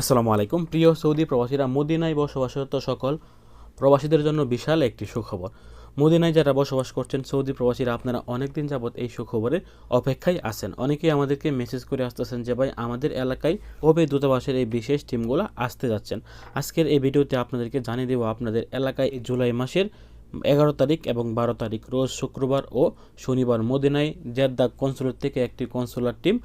আসসালামু আলাইকুম। প্রিয় সৌদি প্রবাসীরা, মদিনায় বসবাসরত সকল প্রবাসীদের জন্য বিশাল একটি সুখবর। মদিনায় যারা বসবাস করছেন, সৌদি প্রবাসীরা আপনারা অনেক দিন যাবৎ এই সুখবরের অপেক্ষায় আছেন। অনেকেই আমাদেরকে মেসেজ করে আসতেছেন যে, ভাই, আমাদের এলাকায় কবে দূতাবাসের এই বিশেষ টিমগুলো আসতে যাচ্ছেন। আজকের এই ভিডিওতে আপনাদেরকে জানিয়ে দেবো আপনাদের এলাকায় জুলাই মাসের এগারো তারিখ এবং বারো তারিখ, রোজ শুক্রবার ও শনিবার। মদিনায় জেদ্দা কনসুলেট থেকে একটি কনসুলার টিম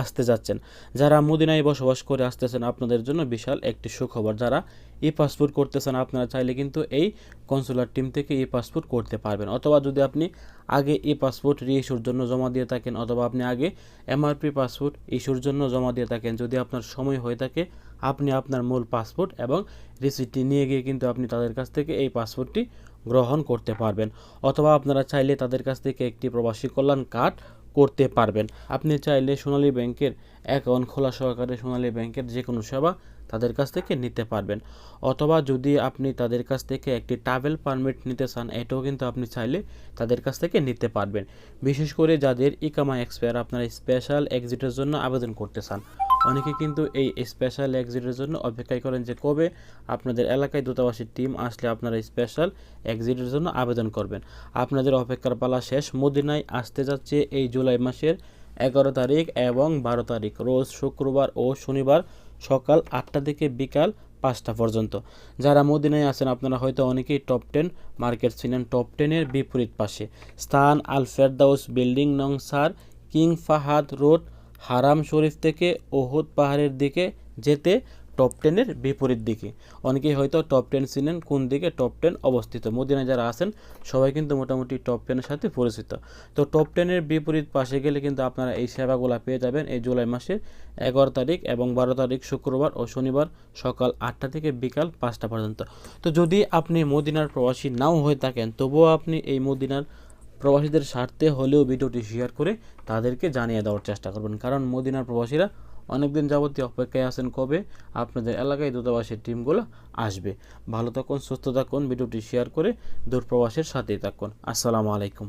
আসতে যাচ্ছেন। যারা মদিনায় বসবাস করে আসতেছেন, আপনাদের জন্য বিশাল একটি সুখবর। যারা ই পাসপোর্ট করতেছেন, আপনারা চাইলে কিন্তু এই কনসুলার টিম থেকে ই পাসপোর্ট করতে পারবেন। অথবা যদি আপনি আগে ই পাসপোর্ট রিইস্যুর জন্য জমা দিয়ে থাকেন, অথবা আপনি আগে এমআরপি পাসপোর্ট ইস্যুর জন্য জমা দিয়ে থাকেন, যদি আপনার সময় হয়ে থাকে, আপনি আপনার মূল পাসপোর্ট এবং রিসিপ্টটি নিয়ে গিয়ে কিন্তু আপনি তাদের কাছ থেকে এই পাসপোর্টটি গ্রহণ করতে পারবেন। অথবা আপনারা চাইলে তাদের কাছ থেকে একটি প্রবাসী কল্যাণ কার্ড করতে পারবেন। আপনি চাইলে সোনালী ব্যাংকের অ্যাকাউন্ট খোলা সহকারে সোনালী ব্যাংকের যে কোনো সেবা তাদের কাছ থেকে নিতে পারবেন। অথবা যদি আপনি তাদের কাছ থেকে একটি ট্রাভেল পারমিট নিতে চান, এটাও কিন্তু আপনি চাইলে তাদের কাছ থেকে নিতে পারবেন। বিশেষ করে যাদের ইকামা এক্সপায়ার আপনারা স্পেশাল এক্সিটের জন্য আবেদন করতে চান। অনেকে কিন্তু এই স্পেশাল এক্সিটের জন্য অপেক্ষায় করেন যে কবে আপনাদের এলাকায় দূতাবাসের টিম আসলে আপনারা স্পেশাল এক্সিটের জন্য আবেদন করবেন। আপনাদের অপেক্ষার পালা শেষ। মদিনায় আসতে যাচ্ছে এই জুলাই মাসের এগারো তারিখ এবং বারো তারিখ। রোজ শুক্রবার ও শনিবার সকাল আটটা থেকে বিকাল পাঁচটা পর্যন্ত। যারা মদিনায় আছেন, আপনারা হয়তো অনেকেই টপ টেন মার্কেট ছিলেন টপ টেনের বিপরীত পাশে। স্থান আল ফেরদাউস বিল্ডিং নং সার কিং ফাহাদ রোড হারাম শরীফ থেকে ওহুদ পাহাড়ের দিকে যেতে টপ টেনের বিপরীত দিকে। অনেকেই হয়তো টপ টেন চিনেন, কোন দিকে টপ টেন অবস্থিত? মদিনায় যারা আছেন, সবাই কিন্তু মোটামুটি টপ টেনের সাথে পরিচিত। তো টপ টেনের বিপরীত পাশে গেলে কিন্তু আপনারা এই সেবাগুলো পেয়ে যাবেন এই জুলাই মাসের এগারো তারিখ এবং বারো তারিখ শুক্রবার ও শনিবার সকাল আটটা থেকে বিকাল পাঁচটা পর্যন্ত। তো যদি আপনি মদিনার প্রবাসী নাও হয়ে থাকেন, তবুও আপনি এই মদিনার প্রবাসীদের স্বার্থে হলেও ভিডিওটি শেয়ার করে তাদেরকে জানিয়ে দেওয়ার চেষ্টা করবেন। কারণ মদিনার প্রবাসীরা অনেকদিন যাবতীয় অপেক্ষায় আছেন কবে আপনাদের এলাকায় দূতাবাসের টিমগুলো আসবে। ভালো থাকুন, সুস্থ থাকুন, ভিডিওটি শেয়ার করে দূরপ্রবাসের সাথেই থাকুন। আসসালামু আলাইকুম।